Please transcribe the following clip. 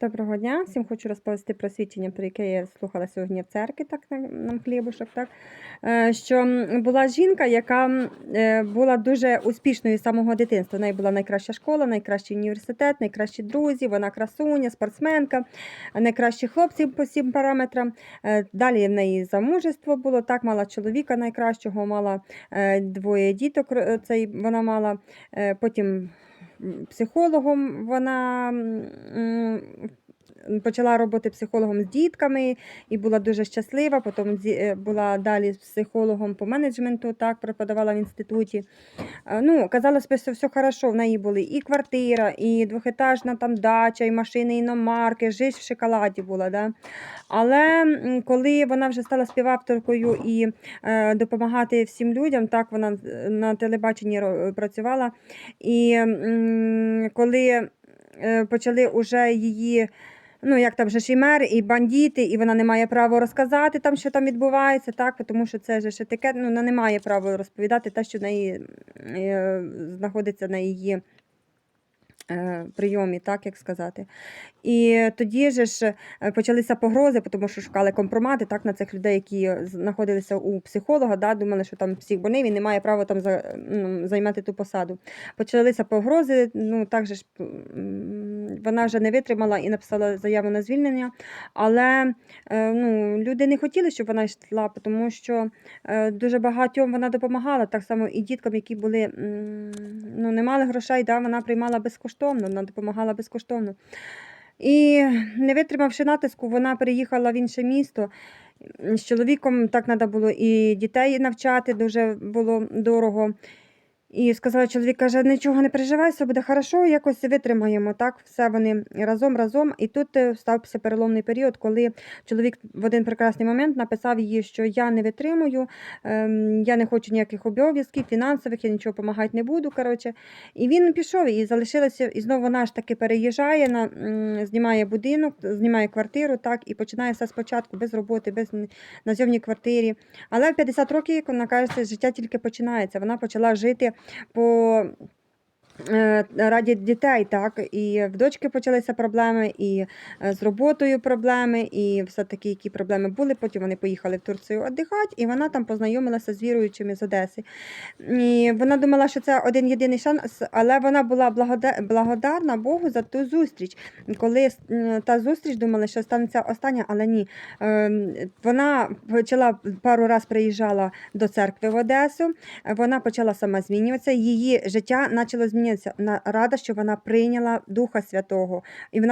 Доброго дня. Всім хочу розповісти про свідчення, про яке я слухала сьогодні в церкві, так нам хлібушок. Так Е, що була жінка, яка е, була дуже успішною з самого дитинства. В неї була найкраща школа, найкращий університет, найкращі друзі. Вона красуня, спортсменка, найкращі хлопці по всім параметрам. Е, Далі в неї замужество було. Так, мала чоловіка найкращого, мала двоє діток. Цей вона мала. Потім психологом вона почала роботи психологом з дітками і була дуже щаслива. Потім е, була далі психологом по менеджменту, так, преподавала в інституті. Е, Ну, казалось що все хорошо. В неї були і квартира, і двохетажна там дача, і машини, іномарки, життя в шоколаді була. Да? Але коли вона вже стала співавторкою і е, допомагати всім людям, так вона е, на телебаченні працювала. І м, коли е, почали уже її. Ну, як там же ж і мер, і бандити, і вона не має права розказати там, що там відбувається, так, тому що це ж етикет, ну, вона не має права розповідати те, що в неї е, знаходиться на її е, прийомі, так як сказати. І тоді ж е, почалися погрози, тому що шукали компромати так, на цих людей, які знаходилися у психолога, да, думали, що там всіх больний, він не має права там ну, займати ту посаду. Почалися погрози, ну так же ж вона вже не витримала і написала заяву на звільнення. Але е, ну, люди не хотіли, щоб вона йшла, тому що е, дуже багатьом вона допомагала, так само і діткам, які були ну, не мали грошей, да, вона приймала безкоштовно, вона допомагала безкоштовно. І не витримавши натиску, вона переїхала в інше місто. З чоловіком так треба було і дітей навчати, дуже було дорого. І сказала чоловік, каже, нічого не переживай, все буде хорошо, якось витримаємо. Так, все вони разом, разом. І тут е, стався переломний період, коли чоловік в один прекрасний момент написав їй, що я не витримую, ем, я не хочу ніяких обов'язків, фінансових, я нічого допомагати не буду. Коротше. І він пішов і залишилася, і знову вона ж таки переїжджає, на, знімає будинок, знімає квартиру, так, і починає все спочатку, без роботи, без н- на зйомній квартирі. Але в 50 років, вона каже, життя тільки починається. Вона почала жити по е, раді дітей, так, і в дочки почалися проблеми, і е, з роботою проблеми, і все-таки які проблеми були. Потім вони поїхали в Турцію віддихати, і вона там познайомилася з віруючими з Одеси. І вона думала, що це один єдиний шанс, але вона була благодарна Богу за ту зустріч. Коли та зустріч думали, що станеться остання, але ні. Вона почала пару раз приїжджала до церкви в Одесу. Вона почала сама змінюватися. Її життя почало змінюватися. Рада, що вона прийняла Духа Святого, і вона